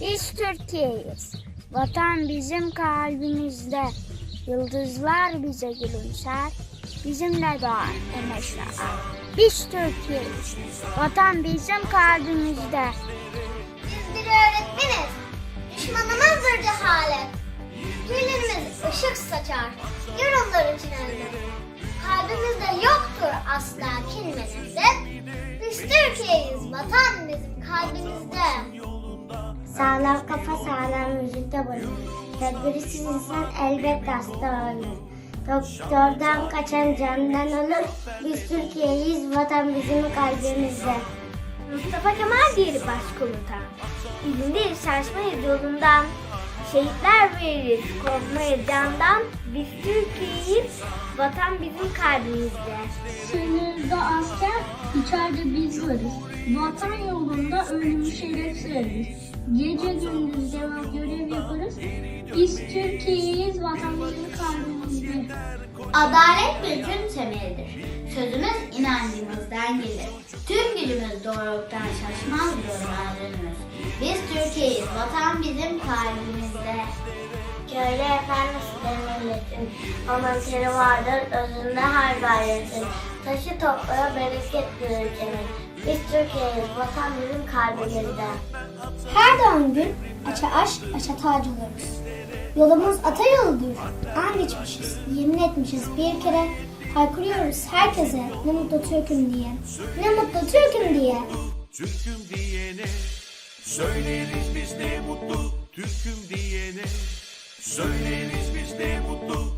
Biz Türkiye'yiz. Vatan bizim kalbimizde. Yıldızlar bize gülümser. Bizimle doğar emeşler. Biz Türkiye'yiz. Vatan bizim kalbimizde. Biz bir öğretmeniz. Düşmanımızdır cehalet. Güllerimiz ışık saçar. Yorumlar için ölür. Kalbimizde yoktur asla kin ve. Biz Türkiye'yiz. Vatan bizim kalbimizde. Sağlam kafa sağlam müzikte bulunur. Tedbirsiz insan elbet hasta olur. Doktordan kaçan candan olur. Biz Türkiye'yiz, vatan bizim kalbimizde. Mustafa Kemal diğeri başkomutan. İzindeyiz şaşmayız yolundan. Şehitler veririz, korkmayız candan. Biz Türkiye'yiz, vatan bizim kalbimizde. Sınırda asker, içeride biz varız. Vatan yolunda ölümü şeref sayarız. Gece gündüz devam görev yaparız. Biz Türkiye'yiz, vatan bizim kalbimizde. Adalet mülkün temelidir. Sözümüz inancımızdan gelir. Tüm gücümüz doğruluktan şaşmaz görmezlerimiz. Biz Türkiye'yiz, vatan bizim kalbimizde. Köylü efendisi onun teri vardır özünde her gayretin. Taşı toprağa bereket ülkenin. Biz Türkiye'yiz, vatan bizim kalbimizde. Her doğan gün aça aşk, aça tac oluruz. Yolumuz ata yoludur. An içmişiz, yemin etmişiz bir kere. Haykırıyoruz herkese ne mutlu Türk'üm diye. Ne mutlu Türk'üm diye. Türk'üm diyene Söyleriz biz ne mutlu Türk'üm diyene Söyleriz biz ne mutlu